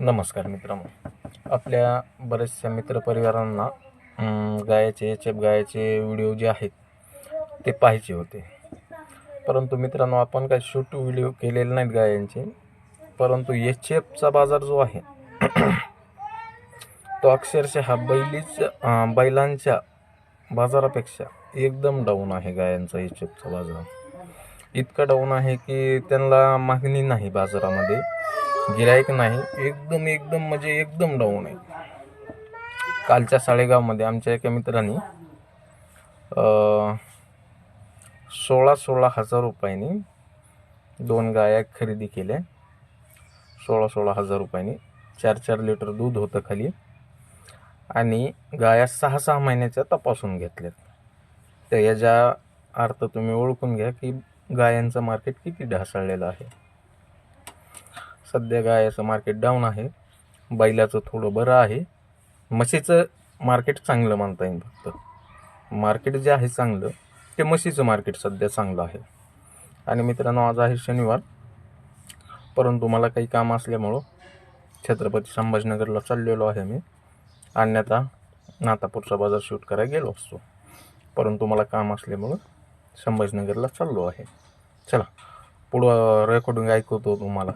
नमस्कार मित्रांनो. आपल्या बऱ्याचशा मित्रपरिवारांना अं, गायाचे एच एफ गायाचे व्हिडिओ जे आहेत ते पाहायचे होते. परंतु मित्रांनो आपण काही शूट व्हिडिओ केलेले नाहीत गायांचे. परंतु एच एफचा बाजार जो आहे तो अक्षरशः बैलीच बैलांच्या बाजारापेक्षा एकदम डाऊन आहे गायांचा एच एफचा बाजार. इतका डाऊन आहे की त्यांना मागणी नाही बाजारामध्ये. गिरायक नाही एकदम एकदम म्हणजे एकदम डाऊन आहे. कालच्या साळेगावमध्ये आमच्या एका मित्रांनी सोळा सोळा हजार रुपयांनी दोन गाया खरेदी केल्या. सोळा सोळा हजार रुपयांनी. चार चार लिटर दूध होतं खाली. आणि गाया सहा सहा महिन्याच्या तपासून घेतल्यात. तर याच्या अर्थ तुम्ही ओळखून घ्या की गायांचं मार्केट किती ढासळलेलं आहे. सध्या गायाचं मार्केट डाऊन आहे. बैलाचं थोडं बरं आहे. म्हशीचं मार्केट चांगलं मानता येईल फक्त. मार्केट जे आहे चांगलं ते म्हशीचं मार्केट सध्या चांगलं आहे. आणि मित्रांनो आज आहे शनिवार. परंतु मला काही काम असल्यामुळं छत्रपती संभाजीनगरला चाललेलो आहे मी. अन्यथा नातापूरचा बाजार शूट करायला गेलो असतो. परंतु मला काम असल्यामुळं संभाजीनगरला चाललो आहे. चला पुढं रेकॉर्डिंग ऐकवतो तुम्हाला.